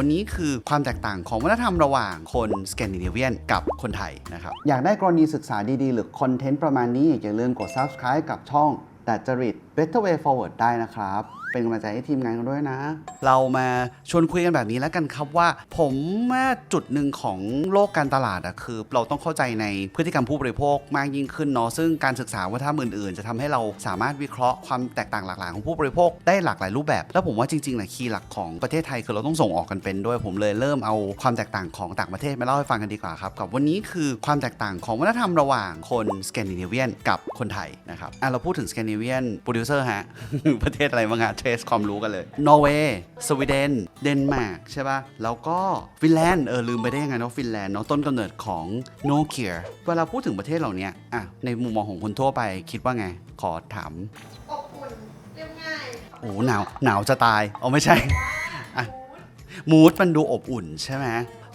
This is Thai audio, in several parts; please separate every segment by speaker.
Speaker 1: วันนี้คือความแตกต่างของวัฒนธรรมระหว่างคนสแกนดิเนเวียนกับคนไทยนะครับ อยากได้กรณีศึกษาดีๆ หรือคอนเทนต์ประมาณนี้อย่าลืมกด subscribe กับช่องดัดจริต Better Way Forward ได้นะครับ เป็นกำลังใจให้ทีมงานกันด้วยนะ เรามาชวนคุยกันแบบนี้แล้วกันครับว่า ผมว่าจุดหนึ่งของโลกการตลาดอะคือเราต้องเข้าใจในพฤติกรรมผู้บริโภคมากยิ่งขึ้นเนาะซึ่งการศึกษาวัฒนธรรมอื่นๆ จะทำให้เราสามารถวิเคราะห์ความแตกต่างหลากหลายของผู้บริโภคได้หลากหลายรูปแบบ แล้วผมว่าจริงๆนะคีย์หลักของประเทศไทยคือเราต้องส่งออกกันเป็นด้วย ผมเลยเริ่มเอาความแตกต่างของต่างประเทศมาเล่าให้ฟังกันดีกว่าครับกับวันนี้คือความแตกต่างของวัฒนธรรมระหว่างคนสแกนดิเนเวียนกับคนไทยนะครับอะเราพูดถึงสแกนดิเนเวียนโปรดิวเซอร์ฮะประเทศอะไรบ้างฮะเทสความรู้กันเลย นอร์เวย์ สวีเดน เดนมาร์กใช่ป่ะ แล้วก็ฟินแลนด์ เออลืมไปได้ยังไงเนาะฟินแลนด์เนาะต้นกำเนิดของโนเกียเวลาพูดถึงประเทศเหล่านี้อะในมุมมองของคนทั่วไปคิดว่าไง ขอถาม
Speaker 2: อบอุ่นเรียบง่าย
Speaker 1: โอ้หนาวหนาวจะตายเอาไม่ใช่อะมูดมันดูอบอุ่นใช่ไหม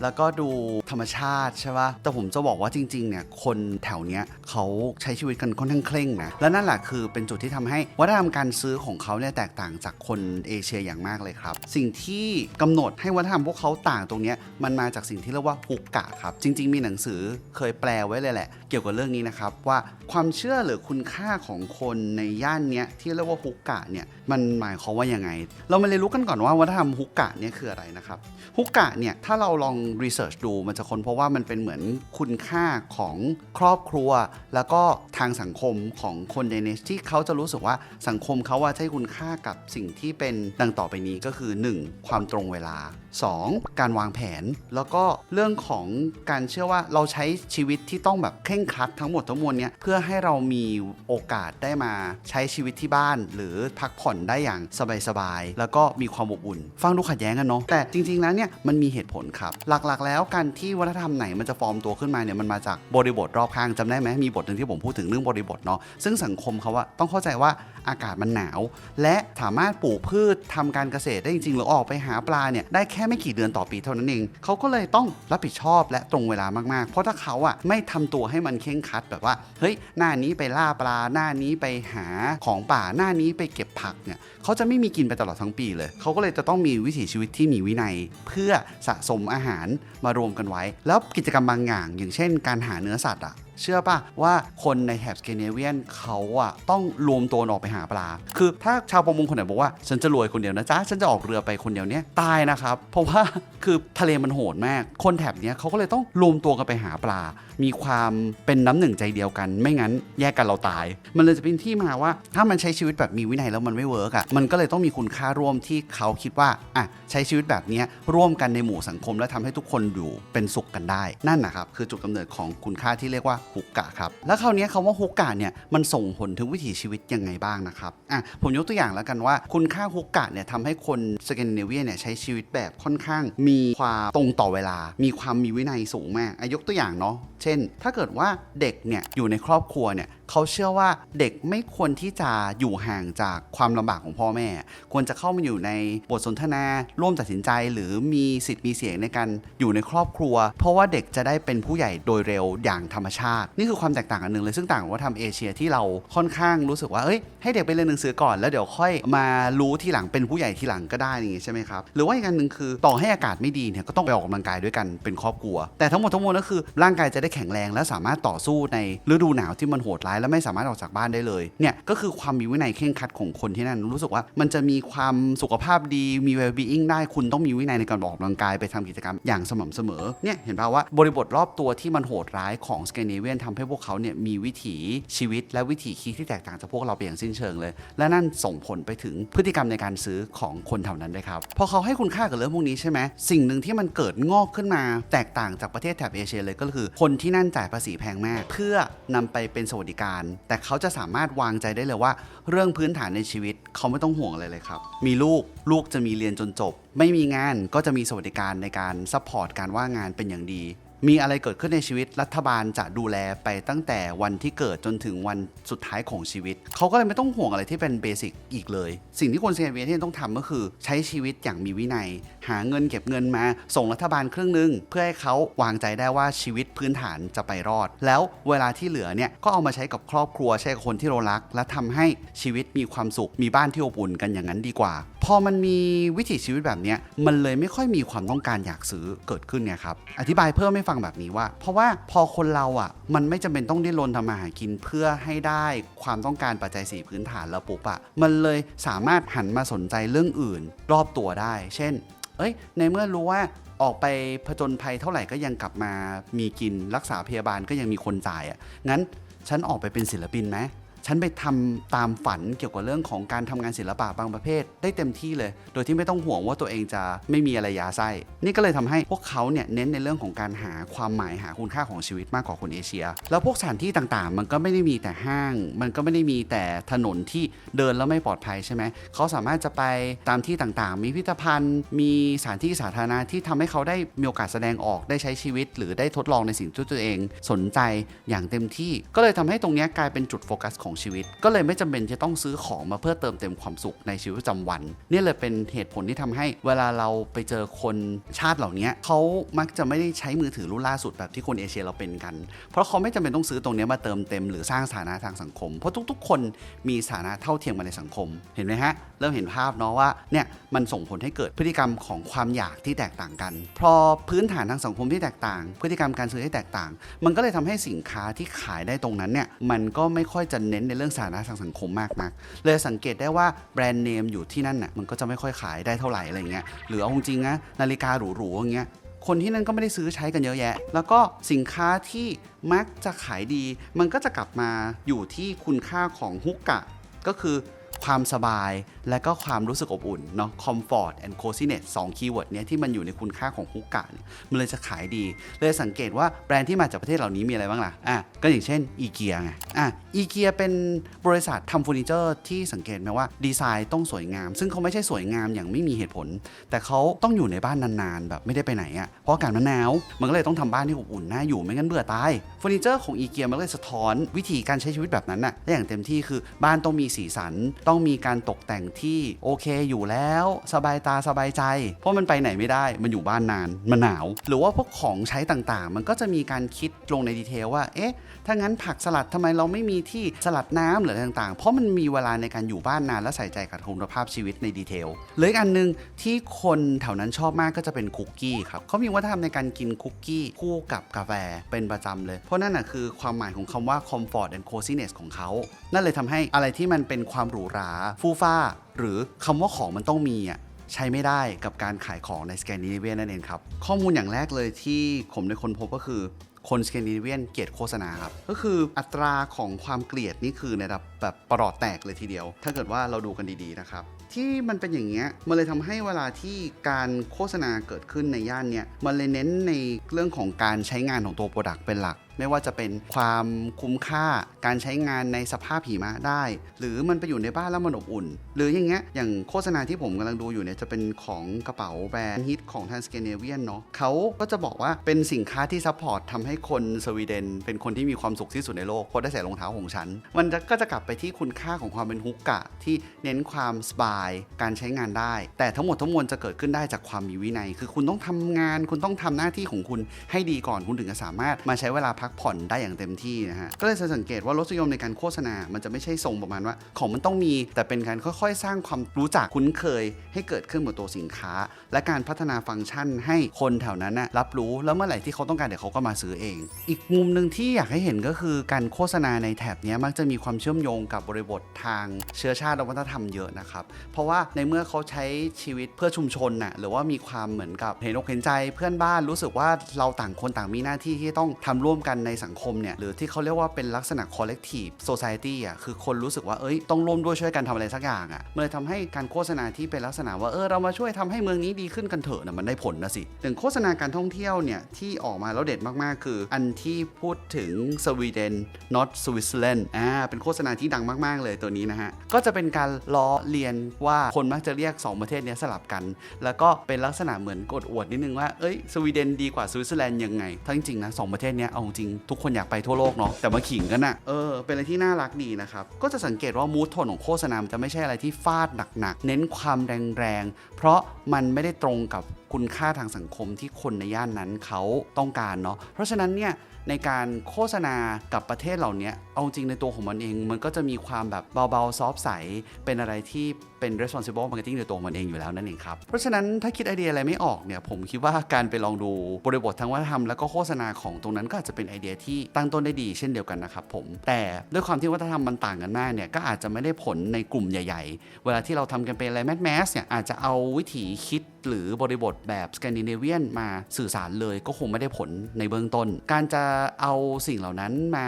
Speaker 1: แล้วก็ดูธรรมชาติใช่ป่ะแต่ผมจะบอกว่าจริงๆเนี่ยคนแถวเนี้ยเขาใช้ชีวิตกันค่อนข้างเคร่งนะและนั่นแหละคือเป็นจุดที่ทำให้วัฒนธรรมการซื้อของเขาเนี่ยแตกต่างจากคนเอเชียอย่างมากเลยครับ สิ่งที่กำหนดให้วัฒนธรรมพวกเขาต่างตรงเนี้ยมันมาจากสิ่งที่เรียกว่าฮุกกะครับจริง ๆ มีหนังสือเคยแปลไว้เลยแหละ เกี่ยวกับเรื่องนี้นะครับว่าความเชื่อหรือคุณค่าของคนในย่านเนี้ยที่เรียกว่าฮุกกะเนี่ยมันหมายความว่ายังไง เรามาเรียนรู้กันก่อนว่าวัฒนธรรมฮุกกะเนี่ยคืออะไรนะครับฮุกกะเนี่ยถ้าเราลองรีเสิร์ชดูมันจะค้นเพราะว่ามันเป็นเหมือนคุณค่าของครอบครัว แล้วก็ทางสังคมของคนเดนิชที่เขาจะรู้สึกว่าสังคมเขาว่าใช้คุณค่ากับสิ่งที่เป็นดังต่อไปนี้ก็คือ 1. ความตรงเวลา 2. การวางแผน แล้วก็เรื่องของการเชื่อว่าเราใช้ชีวิตที่ต้องแบบเคร่งครัดทั้งหมดทั้งมวลเนี้ยเพื่อให้เรามีโอกาสได้มาใช้ชีวิตที่บ้าน หรือพักผ่อนได้อย่างสบายๆแล้วก็มีความอบอุ่น ฟังดูขัดแย้งกันเนาะแต่จริงๆแล้วเนี่ยมันมีเหตุผลครับ หลักๆ แล้วการที่วัฒนธรรมไหนมันจะฟอร์มตัวขึ้นมาเนี่ยมันมาจากบริบทรอบข้างจำได้ไหมมีบทหนึ่งที่ผมพูดถึงเรื่องบริบทเนาะซึ่งสังคมเขาว่าต้องเข้าใจว่าอากาศมันหนาว และสามารถปลูกพืชทำการเกษตรได้จริงๆหรือออกไปหาปลาเนี่ยได้แค่ค่ไม่กี่เดือนต่อปีเท่านั้นเองเขาก็เลยต้องรับผิดชอบและตรงเวลามากๆ เพราะถ้าเขาอะไม่ทำตัวให้มันเคร่งคัดแบบว่าเฮ้ยหน้านี้ไปล่าปลาหน้านี้ไปหาของป่าหน้านี้ไปเก็บผักเนี่ยเขาจะไม่มีกินไปตลอดทั้งปีเลยเขาก็เลยจะต้องมีวิถีชีวิตที่มีวินัย เพื่อสะสมอาหารมารวมกันไว้ แล้วกิจกรรมบางอย่าง อย่างเช่น การหาเนื้อสัตว์อะเชื่อป่ะว่าคนในแถบสแกนดิเนเวียนเขาอะต้องรวมตัวออกไปหาปลา คือถ้าชาวประมงคนไหนบอกว่า ฉันจะรวยคนเดียวนะจ๊ะ ฉันจะออกเรือไปคนเดียวเนี้ยตายนะครับ เพราะว่าคือทะเลมันโหดมาก คนแถบเนี้ยเขาก็เลยต้องรวมตัวกันไปหาปลา มีความเป็นน้ำหนึ่งใจเดียวกัน ไม่งั้นแยกกันเราตาย มันเลยจะเป็นที่มาว่า ถ้ามันใช้ชีวิตแบบมีวินัยแล้วมันไม่เวิร์กอะมันก็เลยต้องมีคุณค่าร่วมที่เขาคิดว่าอะใช้ชีวิตแบบเนี้ยร่วมกันในหมู่สังคม และทำให้ทุกคนอยู่เป็นสุขกันได้ นั่นนะครับคือจุดกำเนิดของคุณค่าที่เรียกว่าฮุกกะครับ แล้วคราวนี้คำว่าฮุกกะเนี่ยมันส่งผลถึงวิถีชีวิตยังไงบ้างนะครับอะผมยกตัวอย่างแล้วกันว่า คุณค่าฮุกกะเนี่ยทำให้คนสแกนดิเนเวียเนี่ยใช้ชีวิตแบบค่อนข้าง มีความตรงต่อเวลา มีความมีวินัยสูงมากอายกตัวอย่างเนาะเช่น ถ้าเกิดว่าเด็กเนี่ยอยู่ในครอบครัวเนี่ย เขาเชื่อว่าเด็กไม่ควรที่จะอยู่ห่างจากความลำบากของพ่อแม่ ควรจะเข้ามาอยู่ในบทสนทนา ร่วมตัดสินใจ หรือมีสิทธิ์มีเสียงในการอยู่ในครอบครัว เพราะว่าเด็กจะได้เป็นผู้ใหญ่โดยเร็วอย่างธรรมชาติ นี่คือความแตกต่างอันหนึ่งเลยซึ่งต่างกับวัฒนธรรมเอเชียที่เราค่อนข้างรู้สึกว่าเอ้ยให้เด็กไปเรียนหนังสือก่อนแล้วเดี๋ยวค่อยมารู้ทีหลังเป็นผู้ใหญ่ทีหลังก็ได้อย่างงี้ใช่ไหมครับหรือว่าอีกอันหนึ่งคือต่อให้อากาศไม่ดีเนี่ยก็ต้องไปออกกำลังกายด้วยกันเป็นครอบครัว แต่ทั้งหมดทั้งมวลก็คือร่างกายจะได้แข็งแรงและสามารถต่อสู้ในฤดูหนาวที่มันโหดร้ายและไม่สามารถออกจากบ้านได้เลยเนี่ยก็คือความมีวินัยเคร่งครัดของคนที่นั่นรู้สึกว่ามันจะมีความสุขภาพดีมี well-being ได้คุณต้องมีวินัยในการออกกำลังกายไปทำกิจกรรมอย่างสม่ำเสมอเนี่ยเห็นป่าว่าบริบทรอบตัวที่มันโหดร้ายของสแกนดิเนเวียนทำให้พวกเขาเนี่ยมีวิถีชีวิตและวิถีคิดที่แตกต่างจากพวกเราไปอย่างสิ้นเชิงเลย และนั่นส่งผลไปถึงพฤติกรรมในการซื้อของคนแถวนั้นด้วยครับพอเขาให้คุณค่ากับเรื่องพวกนี้ใช่ไหมสิ่งหนึ่งที่มันเกิดงอกขึ้นมาแตกต่างจากประเทศแถบเอเชียเลยก็คือ คนที่นั่นจ่ายภาษีแพงมาก เพื่อนำไปเป็นสวัสดิการแต่เขาจะสามารถวางใจได้เลยว่า เรื่องพื้นฐานในชีวิตเขาไม่ต้องห่วงอะไรเลยครับ มีลูกลูกจะมีเรียนจนจบ ไม่มีงานก็จะมีสวัสดิการในการซัพพอร์ตการว่างงานเป็นอย่างดี มีอะไรเกิดขึ้นในชีวิตรัฐบาลจะดูแลไปตั้งแต่วันที่เกิดจนถึงวันสุดท้ายของชีวิต เขาก็เลยไม่ต้องห่วงอะไรที่เป็นเบสิกอีกเลย สิ่งที่คนสแกนดิเนเวียนต้องทำก็คือ ใช้ชีวิตอย่างมีวินัย หาเงินเก็บเงินมา ส่งรัฐบาลครึ่งหนึง เพื่อให้เขาวางใจได้ว่าชีวิตพื้นฐานจะไปรอด แล้วเวลาที่เหลือเนี่ยก็เอามาใช้กับครอบครัวใช้กับคนที่เรารัก และทำให้ชีวิตมีความสุขมีบ้านที่อบอุ่นกันอย่างนั้นดีกว่า พอมันมีวิถีชีวิตแบบนี้มันเลยไม่ค่อยมีความต้องการอยากซื้อเกิดขึ้นไงครับอธิบายเพิ่มให้ฟังแบบนี้ว่า เพราะว่าพอคนเราอะมันไม่จำเป็นต้องดิ้นรนทำมาหากินเพื่อให้ได้ความต้องการปัจจัยสี่พื้นฐานแล้วปุ๊บอะมันเลยสามารถหันมาสนใจเรื่องอื่น รอบตัวได้ เช่น เอ้ย ในเมื่อรู้ว่าออกไปผจญภัยเท่าไหร่ก็ยังกลับมามีกินรักษาพยาบาลก็ยังมีคนจ่ายอะ่ะงั้นฉันออกไปเป็นศิลปินไหม ฉันไปทำตามฝันเกี่ยวกับเรื่องของการทำงานศิลปะบางประเภท ได้เต็มที่เลย โดยที่ไม่ต้องห่วงว่าตัวเองจะไม่มีอะไรยาไส้นี่ก็เลยทำให้พวกเขาเนี่ยเน้นในเรื่องของการหาความหมายหาคุณค่าของชีวิตมากกว่าคนเอเชีย แล้วพวกสถานที่ต่างๆ มันก็ไม่ได้มีแต่ห้าง มันก็ไม่ได้มีแต่ถนนที่เดินแล้วไม่ปลอดภัยใช่ไหมเขาสามารถจะไปตามที่ต่างๆ มีพิพิธภัณฑ์ มีสถานที่สาธารณะที่ทำให้เขาได้มีโอกาสแสดงออกได้ใช้ชีวิต หรือได้ทดลองในสิ่งที่ตัวเอง สนใจอย่างเต็มที่ ก็เลยทำให้ตรงนี้กลายเป็นจุดโฟกัสของชีวิต ก็เลยไม่จำเป็นจะต้องซื้อของมาเพื่อเติมเต็มความสุขในชีวิตประจำวัน นี่เลยเป็นเหตุผลที่ทำให้เวลาเราไปเจอคนชาติเหล่านี้เขามักจะไม่ได้ใช้มือถือรุ่นล่าสุดแบบที่คนเอเชียเราเป็นกัน เพราะเขาไม่จำเป็นต้องซื้อตรงนี้มาเติมเต็มหรือสร้างสถานะทางสังคม เพราะทุกๆ คนมีสถานะเท่าเทียมกันในสังคม เห็นไหมฮะ เริ่มเห็นภาพเนาะว่าเนี่ยมันส่งผลให้เกิดพฤติกรรมของความอยากที่แตกต่างกัน พอพื้นฐานทางสังคมที่แตกต่าง พฤติกรรมการซื้อที่แตกต่าง มันก็เลยทำให้สินค้าที่ขายได้ตรงนั้นเนี่ยมันก็ไม่ค่อยจะเน้นในเรื่องสาระทางสังคมมากนัก เลยสังเกตได้ว่าแบรนด์เนมอยู่ที่นั่นน่ะมันก็จะไม่ค่อยขายได้เท่าไหร่อะไรเงี้ยหรือเอาจริงๆนะนาฬิกาหรูๆอย่างเงี้ยคนที่นั่นก็ไม่ได้ซื้อใช้กันเยอะแยะ แล้วก็สินค้าที่มักจะขายดี มันก็จะกลับมาอยู่ที่คุณค่าของฮุกกะ ก็คือ ความสบาย และก็ความรู้สึกอบอุ่นเนาะ comfort and coziness สองคีย์เวิร์ดเนี้ยที่มันอยู่ในคุณค่าของฮุกกะมันเลยจะขายดี เลยสังเกตว่าแบรนด์ที่มาจากประเทศเหล่านี้มีอะไรบ้างล่ะ อะ ก็อย่างเช่นอีเกียไง อะอีเกียเป็นบริษัททำเฟอร์นิเจอร์ที่สังเกตไหมว่าดีไซน์ต้องสวยงาม ซึ่งเขาไม่ใช่สวยงามอย่างไม่มีเหตุผล แต่เขาต้องอยู่ในบ้านนานๆ แบบไม่ได้ไปไหนอะ่ะ เพราะอากาศมันหนาว มันก็เลยต้องทำบ้านที่อบอุ่นน่าอยู่ไม่งั้นเบื่อตาย เฟอร์นิเจอร์ของอีเกียมันเลยสะท้อนวิธีการใช้ชีวิตแบบนั้นน่ะได้อย่างเต็มที่คือบ้านต้องมีสีสันต้องต้องมีการตกแต่งที่โอเคอยู่แล้วสบายตาสบายใจ เพราะมันไปไหนไม่ได้มันอยู่บ้านนานมันหนาว หรือว่าพวกของใช้ต่างๆ มันก็จะมีการคิดลงในดีเทลว่าเอ๊ะถ้างั้นผักสลัดทำไมเราไม่มีที่สลัดน้ำหรือต่าง ๆ เพราะมันมีเวลาในการอยู่บ้านนานและใส่ใจกับคุณภาพชีวิตในดีเทลเหลืออีกอันหนึงที่คนแถวนั้นชอบมากก็จะเป็นคุกกี้ครับเขามีวัฒนธรรมในการกินคุกกี้คู่กับกาแฟเป็นประจำเลย เพราะนั่นนะคือความหมายของคำว่า comfort and coziness ของเขา นั่นเลยทำให้อะไรที่มันเป็นความหรูหราฟู่ฟ้า หรือคำว่าของมันต้องมีอะใช้ไม่ได้กับการขายของในสแกนดิเนเวียนั่นเองครับ ข้อมูลอย่างแรกเลยที่ผมได้ค้นพบก็คือคนสแกนดิเนเวียนเกลียดโฆษณาครับ ก็คืออัตราของความเกลียดนี่คือในระดับแบบประหลอดแตกเลยทีเดียว ถ้าเกิดว่าเราดูกันดีๆนะครับ ที่มันเป็นอย่างเงี้ยมันเลยทำให้เวลาที่การโฆษณาเกิดขึ้นในย่านเนี้ยมันเลยเน้นในเรื่องของการใช้งานของตัวโปรดักต์เป็นหลัก ไม่ว่าจะเป็นความคุ้มค่าการใช้งานในสภาพหิมะได้ หรือมันไปอยู่ในบ้านแล้วมันอบอุ่น หรืออย่างเงี้ยอย่างโฆษณาที่ผมกำลังดูอยู่เนี่ยจะเป็นของกระเป๋าแบรนด์ฮิตของทางสแกนดิเวียนเนาะเขาก็จะบอกว่าเป็นสินค้าที่ซัพพอร์ตทำให้คนสวีเดน เป็นคนที่มีความสุขที่สุดในโลกเพราะได้ใส่รองเท้าของฉัน มันก็จะกลับไปที่คุณค่าของความเป็นฮุกกะ ที่เน้นความสบายการใช้งานได้ แต่ทั้งหมดทั้งมวลจะเกิดขึ้นได้จากความมีวินัย คือคุณต้องทำงาน คุณต้องทำหน้าที่ของคุณให้ดีก่อนคุณถึงจะสามารถมาใช้เวลาพักผ่อนได้อย่างเต็มที่นะฮะ ก็เลยจะสังเกตว่ารสนิยมในการโฆษณา มันจะไม่ใช่ทรงประมาณว่า ของมันต้องมี แต่เป็นการค่อยๆ สร้างความรู้จักคุ้นเคย ให้เกิดขึ้นบนตัวสินค้า และการพัฒนาฟังก์ชันให้คนแถวนั้นนะรับรู้แล้วเมื่อไหร่ที่เขาต้องการเดี๋ยวเขาก็มาซื้อเอง อีกมุมหนึ่งที่อยากให้เห็นก็คือการโฆษณาในแถบนี้มักจะมีความเชื่อมโยงกับบริบททางเชื้อชาติและวัฒนธรรมเยอะนะครับเพราะว่าในเมื่อเขาใช้ชีวิตเพื่อชุมชนน่ะหรือว่ามีความเหมือนกับเห็นอกเห็นใจเพื่อนบ้านรู้สึกว่าเราต่างคนต่างมีหน้าที่ที่ต้องทำร่วมกันในสังคมเนี่ยหรือที่เขาเรียกว่าเป็นลักษณะ collective society อะคือคนรู้สึกว่าเอ้ยต้องร่วมด้วยช่วยกันทำอะไรสักอย่างอะมันเลยทำให้การโฆษณาที่เป็นลักษณะว่าเออเรามาช่วยทำให้เมืองนี้ดีขึ้นกันเถอะนะมันได้ผลนะสิถึงโฆษณาการท่องเที่ยวเนี่ยที่ออกมาแล้วเด็ดมากๆ คือ อันที่พูดถึงสวีเดน not Switzerland อ่าเป็นโฆษณาที่ดังมากๆเลยตัวนี้นะฮะก็จะเป็นการล้อเลียนว่าคนมักจะเรียกสองประเทศนี้สลับกัน แล้วก็เป็นลักษณะเหมือนกดอวดนิดนึงว่าเอ้ยสวีเดนดีกว่าสวิตเซอร์แลนด์ยังไงทั้งจริงนะสองประเทศนี้เอาจริงริงทุกคนอยากไปทั่วโลกเนาะแต่มาขิงกันอะเออเป็นอะไรที่น่ารักดีนะครับก็จะสังเกตว่ามูทโทนของโฆษณาจะไม่ใช่อะไรที่ฟาดหนักๆเน้นความแรงๆเพราะมันไม่ได้ตรงกับคุณค่าทางสังคมที่คนในย่านนั้นเขาต้องการเนาะเพราะฉะนั้นเนี่ยในการโฆษณากับประเทศเหล่านี้เอาจริงในตัวของมันเอง มันก็จะมีความแบบเบาๆ ซอฟใส เป็นอะไรที่เป็น responsible marketing ในตัวมันเองอยู่แล้วนั่นเองครับ เพราะฉะนั้นถ้าคิดไอเดียอะไรไม่ออกเนี่ยผมคิดว่าการไปลองดูบริบททางวัฒนธรรมแล้วก็โฆษณาของตรงนั้นก็อาจจะเป็นไอไอเดียที่ตั้งต้นได้ดีเช่นเดียวกันนะครับผม แต่ด้วยความที่วัฒนธรรมมันต่างกันมากเนี่ยก็อาจจะไม่ได้ผลในกลุ่มใหญ่ ๆ เวลาที่เราทำกันเป็นอะไรแมสแมสเนี่ยอาจจะเอาวิถีคิด หรือบริบทแบบสแกนดิเนเวียนมาสื่อสารเลยก็คงไม่ได้ผลในเบื้องต้น การจะเอาสิ่งเหล่านั้นมา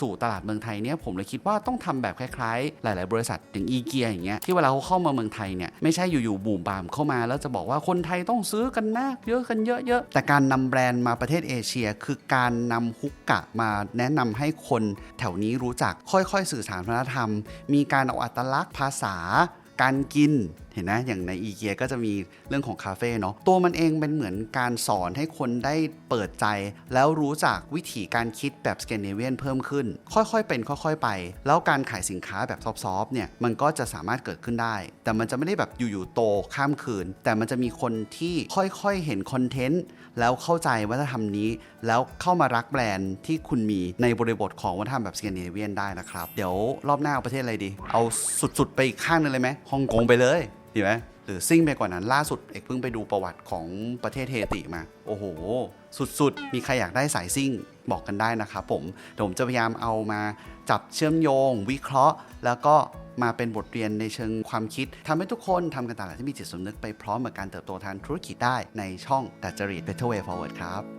Speaker 1: สู่ตลาดเมืองไทยเนี่ยผมเลยคิดว่าต้องทำแบบคล้ายๆ หลาย ๆ บริษัทอย่างอีเกียอย่างเงี้ยที่เวลาเขาเข้ามาเมืองไทยเนี่ยไม่ใช่อยู่ๆบูมบามเข้ามา แล้วจะบอกว่าคนไทยต้องซื้อกันมากเยอะกันเยอะๆแต่การนำแบรนด์มาประเทศเอเชีย คือการนำฮุกกะมาแนะนำให้คนแถวนี้รู้จักค่อยๆ สื่อสารวัฒนธรรม มีการเอาอัตลักษณ์ภาษา การกิน เห็นนะอย่างในอีเกียก็จะมีเรื่องของคาเฟ่เนาะตัวมันเองเป็นเหมือนการสอนให้คนได้เปิดใจ แล้วรู้จักวิธีการคิดแบบสแกนดิเนเวียนเพิ่มขึ้น ค่อยๆเป็นค่อยๆไป แล้วการขายสินค้าแบบซอฟต์ๆเนี่ยมันก็จะสามารถเกิดขึ้นได้ แต่มันจะไม่ได้แบบอยู่ๆโตข้ามคืน แต่มันจะมีคนที่ค่อยๆเห็นคอนเทนต์แล้วเข้าใจวัฒนธรรมนี้ แล้วเข้ามารักแบรนด์ที่คุณมีในบริบทของวัฒนธรรมแบบสแกนดิเนเวียนได้นะครับ เดี๋ยวรอบหน้าเอาประเทศอะไรดี เอาสุดๆไปอีกข้างนึงเลยไหมฮ่องกงไปเลย ดีไหมหรือซิ่งไปกว่านั้นล่าสุดเอกเพิ่งไปดูประวัติของประเทศเฮติมา โอ้โห สุดๆ มีใครอยากได้สายซิ่งบอกกันได้นะครับผมเดี๋ยวผมจะพยายามเอามาจับเชื่อมโยง วิเคราะห์ แล้วก็มาเป็นบทเรียนในเชิงความคิดทำให้ทุกคนทำการตลาดที่มีจิตสำนึกไปพร้อมกับการเติบโตทางธุรกิจได้ในช่องดัจจริต Better Way Forward ครับ